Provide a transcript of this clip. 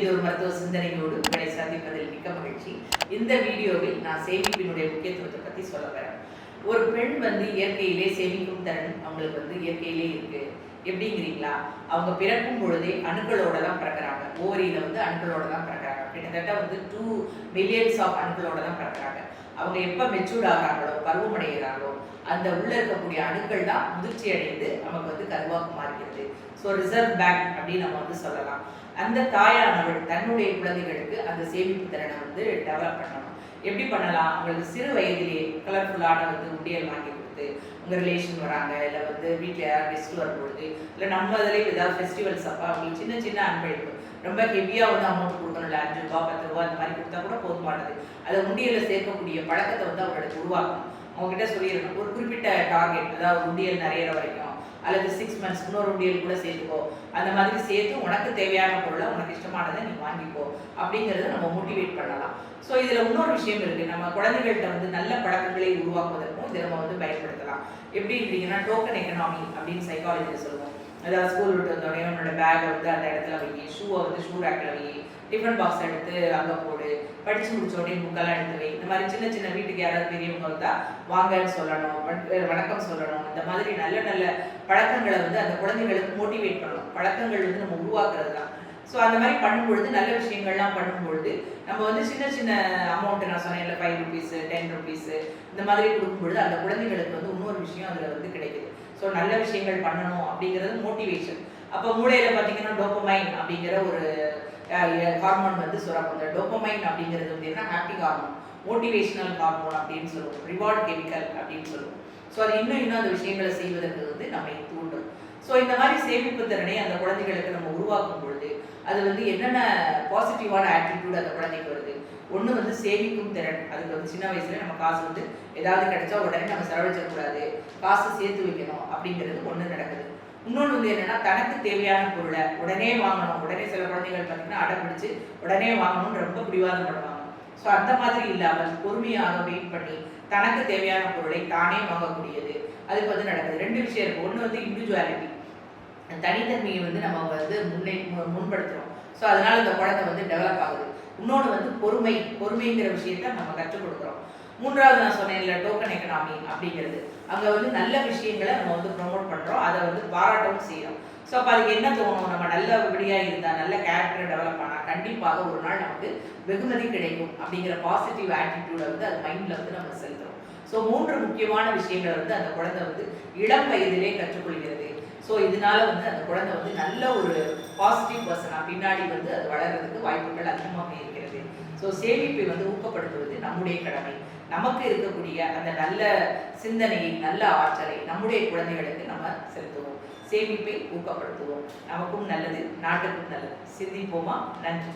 மருத்துவ சிந்தனையோடு உங்களை சந்திப்பதில் மிக்க மகிழ்ச்சி. இந்த வீடியோவில் நான் சேமிப்பினுடைய முக்கியத்துவத்தை பற்றி சொல்ல வரேன். ஒரு பெண் வந்து இயற்கையிலே சேமிக்கும் திறன் அவங்களுக்கு வந்து இயற்கையிலே இருக்கு. எப்படிங்கிறீங்களா? அவங்க பிறக்கும் பொழுதே அணுக்களோட தான் பிறக்கிறாங்க. ஓவரியில வந்து அணுக்களோட தான் பிறக்கிறாங்க. கிட்டத்தட்ட வந்து டூ மில்லியன்ஸ் ஆஃப் அணுக்களோட தான் பிறக்கிறாங்க. அவங்க எப்போ மெச்சூர்ட் ஆகிறாங்களோ பருவமடைகிறாங்களோ அந்த உள்ள இருக்கக்கூடிய அணுக்கள் தான் முதிர்ச்சி அடைந்து நமக்கு வந்து கருவாக மாறுகிறது ஸோ ரிசர்வ் பேங்க் அப்படின்னு நம்ம வந்து சொல்லலாம். அந்த தாயானவள் தன்னுடைய குழந்தைகளுக்கு அந்த சேமிப்பு திறனை வந்து டெவலப் பண்ணணும். எப்படி பண்ணலாம்? அவங்களுக்கு சிறு வயதிலேயே கலர்ஃபுல்லான வந்து உண்டியல் வாங்கி கொடுத்து உங்கள் ரிலேஷன் வராங்க இல்லை வந்து வீட்டில் யாராவது கெஸ்ட் வரும்பொழுது இல்லை நம்ம இதில் ஏதாவது ஃபெஸ்டிவல்ஸ் அப்போ அவங்களுக்கு சின்ன சின்ன அன்பளிப்பு ரொம்ப ஹெவியாக வந்து அமௌண்ட் கொடுக்கணும் இல்லை அஞ்சு ரூபா பத்து ரூபா அந்த மாதிரி கொடுத்தா கூட போதுமானது அதை உண்டியலில் சேர்க்கக்கூடிய பழக்கத்தை வந்து அவங்களுக்கு உருவாக்கணும். அவங்ககிட்ட சொல்லிடணும். ஒரு குறிப்பிட்ட டார்கெட் அதாவது உண்டியல் நிறையிற வரைக்கும். அல்லது சிக்ஸ் மந்த்ஸ் இன்னொரு உண்டியல் கூட சேர்த்துக்கோ. அந்த மாதிரி சேர்த்து உனக்கு தேவையான பொருளை உனக்கு இஷ்டமானதை நீ வாங்கிக்கோ. அப்படிங்கிறத நம்ம மோட்டிவேட் பண்ணலாம். ஸோ இதில் இன்னொரு விஷயம் இருக்குது நம்ம குழந்தைகள்கிட்ட வந்து நல்ல பழக்கங்களை உருவாக்குவதற்கும் இதை நம்ம வந்து பயன்படுத்தலாம். எப்படி இருக்கீங்கன்னா டோக்கன் எக்கனாமி அப்படின்னு சைக்காலஜியில் சொல்லுவோம் அதாவது ஸ்கூல் விட்டு வந்தோடனே உன்னோட பேகை வந்து அந்த இடத்துல வை. ஷூவை வந்து ஷூ ரேக்கில் வை. டிஃபன் பாக்ஸ் எடுத்து அங்கே போடு. படித்து முடிச்ச உடனே புக்கெல்லாம் எடுத்து வை. இந்த மாதிரி சின்ன சின்ன வீட்டுக்கு யாராவது பெரியவங்க வந்தால் வாங்கன்னு சொல்லணும். வணக்கம் சொல்லணும். இந்த மாதிரி நல்ல நல்ல பழக்கங்களை வந்து அந்த குழந்தைகளுக்கு மோட்டிவேட் பண்ணணும். பழக்கங்கள் வந்து நம்ம உருவாக்குறது தான் ஸோ அந்த மாதிரி பண்ணும்பொழுது நல்ல விஷயங்கள்லாம் பண்ணும்பொழுது நம்ம வந்து சின்ன சின்ன அமௌண்ட்டு நான் சொன்னேன் இல்லை ஃபைவ் ருபீஸு டென் ருபீஸு இந்த மாதிரி கொடுக்கும்பொழுது அந்த குழந்தைகளுக்கு வந்து இன்னொரு விஷயம் அதில் வந்து கிடைக்குது. ஸோ நல்ல விஷயங்கள் பண்ணணும் அப்படிங்கிறது மோட்டிவேஷன் அப்போ மூளையில் பார்த்தீங்கன்னா டோப்பமைன் அப்படிங்கிற ஒரு ஹார்மோன் வந்து சுரக்கும் இந்த டோப்பமைன் அப்படிங்கிறது வந்து என்ன ஹாப்பி ஹார்மோன் மோட்டிவேஷனல் ஹார்மோன் அப்படின்னு சொல்லுவோம். ரிவார்ட் கெமிக்கல் அப்படின்னு சொல்லுவோம். ஸோ அது இன்னும் இன்னும் அந்த விஷயங்களை செய்வதற்கு வந்து நம்மை தூண்டும். ஸோ இந்த மாதிரி சேமிப்பு திறனை அந்த குழந்தைகளுக்கு நம்ம உருவாக்கும் பொழுது அது வந்து என்னென்ன பாசிட்டிவான ஆட்டிடியூட் அந்த குழந்தைக்கு வருது? ஒன்று வந்து சேமிக்கும் திறன். அதுக்கு வந்து சின்ன வயசுல நம்ம காசு வந்து ஏதாவது கிடைச்சா உடனே நம்ம செலவழிச்சிடக்கூடாது காசு சேர்த்து வைக்கணும் அப்படிங்கிறது ஒன்று நடக்குது. இன்னொன்று வந்து என்னன்னா தனக்கு தேவையான பொருளை உடனே வாங்கணும். உடனே சில குழந்தைகள் பார்த்தீங்கன்னா அடம் பிடிச்சி உடனே வாங்கணும்னு ரொம்ப பிடிவாதம் பண்ணுவாங்க ஸோ அந்த மாதிரி இல்லாமல் பொறுமையாக வெயிட் பண்ணி தனக்கு தேவையான பொருளை தானே வாங்கக்கூடியது. அதுக்கு வந்து நடக்குது. ரெண்டு விஷயம் இருக்கு. ஒன்று வந்து இண்டிவிஜுவாலிட்டி தனித்தன்மையை வந்து நம்ம வந்து முன்னே மு- ஸோ அதனால இந்த குழந்தை வந்து டெவலப் ஆகுது. இன்னொன்று வந்து பொறுமை பொறுமைங்கிற விஷயத்த நம்ம கற்றுக் கொடுக்குறோம். மூன்றாவது நான் சொன்னேன்ல டோக்கன் எக்கனாமி அப்படிங்கிறது. அங்கே வந்து நல்ல விஷயங்களை நம்ம வந்து ப்ரொமோட் பண்ணுறோம் அதை வந்து பாராட்டவும் செய்யறோம். ஸோ அப்போ அதுக்கு என்ன தோணும்? நம்ம நல்லபடியாக இருந்தால் நல்ல கேரக்டர் டெவலப் ஆனால் கண்டிப்பாக ஒரு நாள் நமக்கு வெகுமதி கிடைக்கும் அப்படிங்கிற பாசிட்டிவ் ஆட்டிடியூடை வந்து அது மைண்டில் வந்து நம்ம செலுத்துறோம். ஸோ மூன்று முக்கியமான விஷயங்களை வந்து அந்த குழந்தை வந்து இளம் வயதிலே கற்றுக்கொள்கிறது ஸோ இதனால வந்து அந்த குழந்தை வந்து நல்ல ஒரு பாசிட்டிவ் பர்சனாக பின்னாடி வந்து அது வளர்கிறதுக்கு வாய்ப்புகள் அதிகமாக இருக்கிறது. ஸோ சேமிப்பை வந்து ஊக்கப்படுத்துவது நம்முடைய கடமை. நமக்கு இருக்கக்கூடிய அந்த நல்ல சிந்தனையை நல்ல ஆற்றலை நம்முடைய குழந்தைகளுக்கு நம்ம செலுத்துவோம். சேமிப்பை ஊக்கப்படுத்துவோம். நமக்கும் நல்லது நாட்டுக்கும் நல்லது. சிந்திப்போமா? நன்றி.